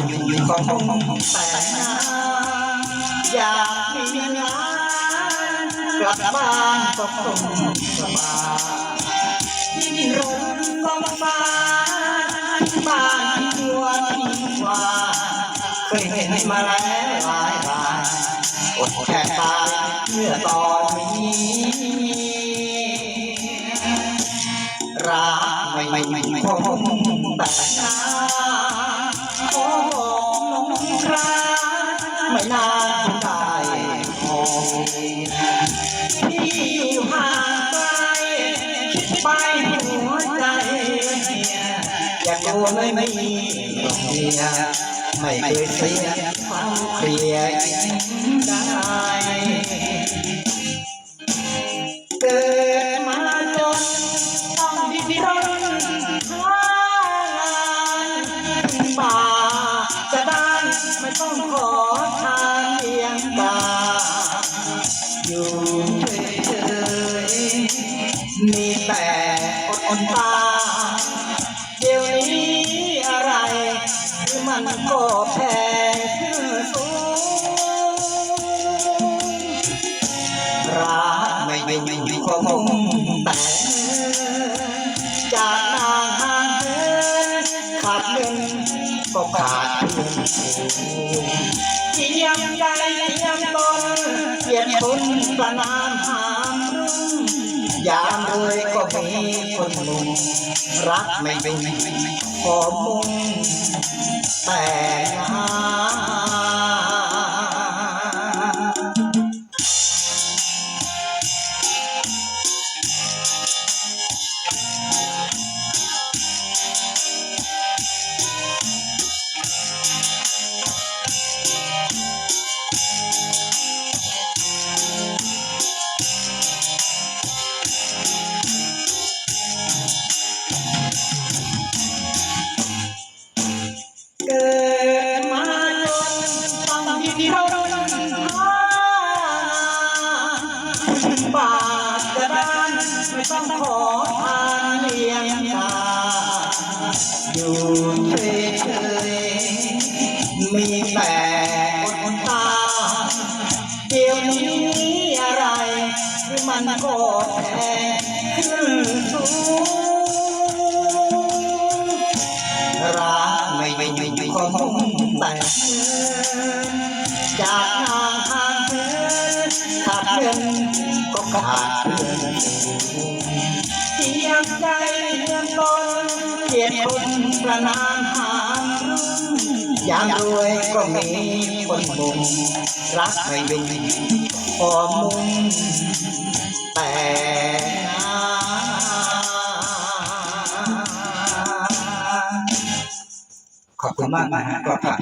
ก็คงแต่งงานอยากมีงานกลับบ้านก็คงสบายที่รถก็มาบ้านบ้านที่วัวที่วาเคยเห็นมาแล้วหลายรายอดแค่ตายเมื่อตอนนี้รักไม่ไม่ไม่ไม่คงแต่นาน องรักไม่นานได้พบที่อยู่ห่างไกลคิดไปหัวใจ อยากกลัวไม่ไม่มีดอกเดียไม่เคยเสียความเคลียร์ได้ เฉยๆมีแต่อดอนตา เดี๋ยวนี้อะไร คือมันก็แพงขึ้นสูงรักไม่ไม่ไม่ไม่คงแต่จากนางหางเหินขาดเงินก็ขาดเงินเทียมใจเทียมตน เกียรติคนประนามหามรุ่งยามเลยก็มีคนมุงรักไม่เป็นขอมุงแต่งงา นหาบาทกระดานไม่ต้องขอทานเลี้ยงกาอยู่เฉยๆมีแต่อดตา เดี๋ยวนี้อะไร มันก็แพงขึ้นสูง ไม่ไม่ไม่คงแต่จากนางหางเหินขาดเงินก็ขาดเงินเทียใจเทียมตนเกียรติคนประนามหามรุ่งยามรวยก็มีคนมุงรักไม่เป็นพอมุงแต่ ขอบคุณมากนะฮะก็ผ่าน